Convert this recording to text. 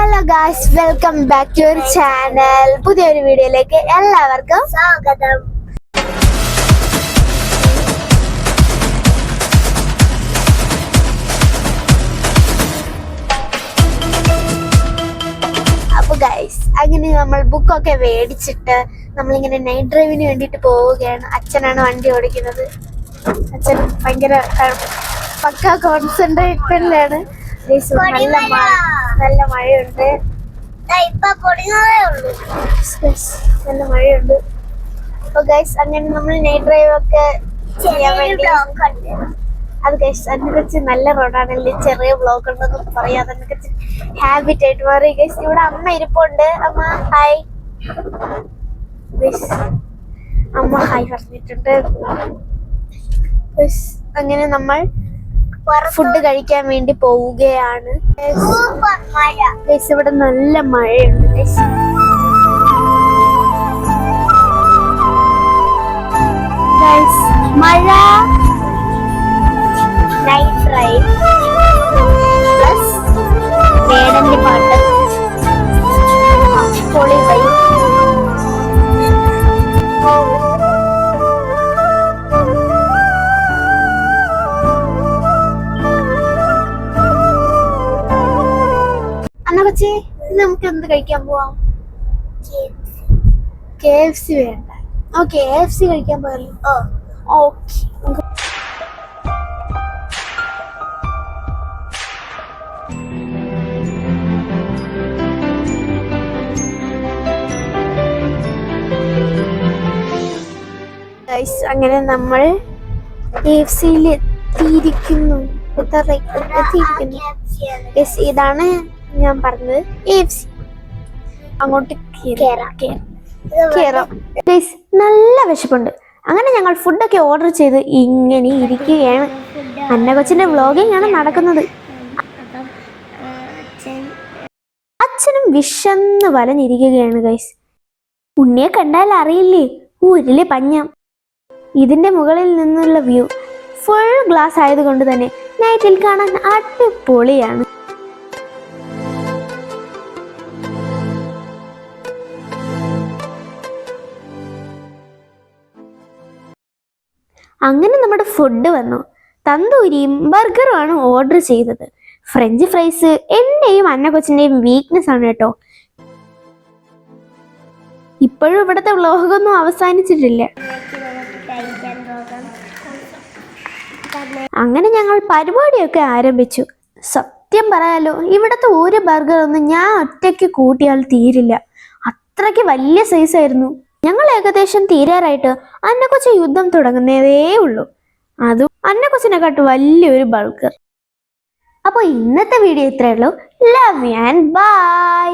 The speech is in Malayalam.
Hello guys welcome back to your channel പുതിയൊരു വീഡിയോയിലേക്ക് എല്ലാവർക്കും സ്വാഗതം. അപ്പൊ ഗൈസ് അങ്ങനെ നമ്മൾ ബുക്കൊക്കെ മേടിച്ചിട്ട് നമ്മളിങ്ങനെ നൈറ്റ് ഡ്രൈവിന് വേണ്ടിയിട്ട് പോവുകയാണ്. അച്ഛനാണ് വണ്ടി ഓടിക്കുന്നത്. അച്ഛൻ ഭയങ്കര പക്ക കോൺസെൻട്രേഷനിലാണ് നല്ല നല്ല മഴയുണ്ട്. നല്ല മഴയുണ്ട്. അപ്പൊ ഗൈസ് അങ്ങനെ നമ്മൾ നൈറ്റ് ഡ്രൈവ് ഒക്കെ ചെയ്യാൻ വേണ്ടി അത് ഗൈസ് അതിനെക്കുറിച്ച് നല്ല റോഡാണല്ലേ ചെറിയ ബ്ലോക്ക് ഉണ്ടെന്ന് പറയാം. അതിനെക്കുറിച്ച് ഹാബിറ്റ് ആയിട്ട് മാറി. ഗൈസ് ഇവിടെ അമ്മ ഇരിപ്പുണ്ട്. അമ്മ ഹായ് ഗൈസ് അമ്മ ഹായ് പറഞ്ഞിട്ടുണ്ട്. അങ്ങനെ നമ്മൾ ഫുഡ് കഴിക്കാൻ വേണ്ടി പോവുകയാണ്. ഇവിടെ നല്ല മഴയുണ്ട് മഴ. നൈറ്റ് റൈഡ് പ്ലസ് വേടന്റെ പാട്ട്. പൊളി വൈ. അന്ന കൊച്ചേ നമുക്ക് എന്ത് കഴിക്കാൻ പോവാം? കെ എഫ് സി വേണ്ട. ഓ കെ എഫ് സി കഴിക്കാൻ പോയല്ലോ ഓക്കെ. അങ്ങനെ നമ്മൾ എഫ് സിയിൽ എത്തിയിരിക്കുന്നു. എത്തിയിരിക്കുന്നു. ഇതാണ് ഞാൻ പറഞ്ഞത് എഫ് സി അങ്ങോട്ട് Guys, നല്ല വിശപ്പുണ്ട്. അങ്ങനെ ഞങ്ങൾ ഫുഡൊക്കെ ഓർഡർ ചെയ്ത് ഇങ്ങനെ ഇരിക്കുകയാണ്. അന്ന കൊച്ചിന്റെ വ്ളോഗിംഗ് ആണ് നടക്കുന്നത്. അച്ഛനും വിശന്ന് വലഞ്ഞിരിക്കുകയാണ് ഗൈസ് ഉണ്ണിയെ കണ്ടാൽ അറിയില്ലേ? ഊരിലെ പഞ്ഞം. ഇതിന്റെ മുകളിൽ നിന്നുള്ള വ്യൂ ഫുൾ ഗ്ലാസ് ആയതുകൊണ്ട് തന്നെ നൈറ്റിൽ കാണാൻ അടിപൊളിയാണ്. അങ്ങനെ നമ്മുടെ ഫുഡ് വന്നു. തന്തൂരിയും ബർഗറുമാണ് ഓർഡർ ചെയ്തത്. ഫ്രഞ്ച് ഫ്രൈസ് എന്റെയും അന്ന കൊച്ചിന്റെയും വീക്ക്നെസ് ആണ് കേട്ടോ. ഇപ്പോഴും ഇവിടുത്തെ വ്ലോഗൊന്നും അവസാനിച്ചിട്ടില്ല. അങ്ങനെ ഞങ്ങൾ പരിപാടിയൊക്കെ ആരംഭിച്ചു. സത്യം പറയാലോ ഇവിടുത്തെ ഒരു ബർഗറൊന്നും ഞാൻ ഒറ്റയ്ക്ക് കൂട്ടിയാൽ തീരില്ല. അത്രയ്ക്ക് വലിയ സൈസ് ആയിരുന്നു. ഞങ്ങൾ ഏകദേശം തീരാറായിട്ട് അന്നക്കൊച്ച യുദ്ധം തുടങ്ങുന്നതേ ഉള്ളൂ. അതും അന്നക്കൊച്ചിനെക്കാട്ട് വലിയൊരു ബൾക്കർ അപ്പോൾ ഇന്നത്തെ വീഡിയോ ഇത്രയേ ഉള്ളൂ. Love and by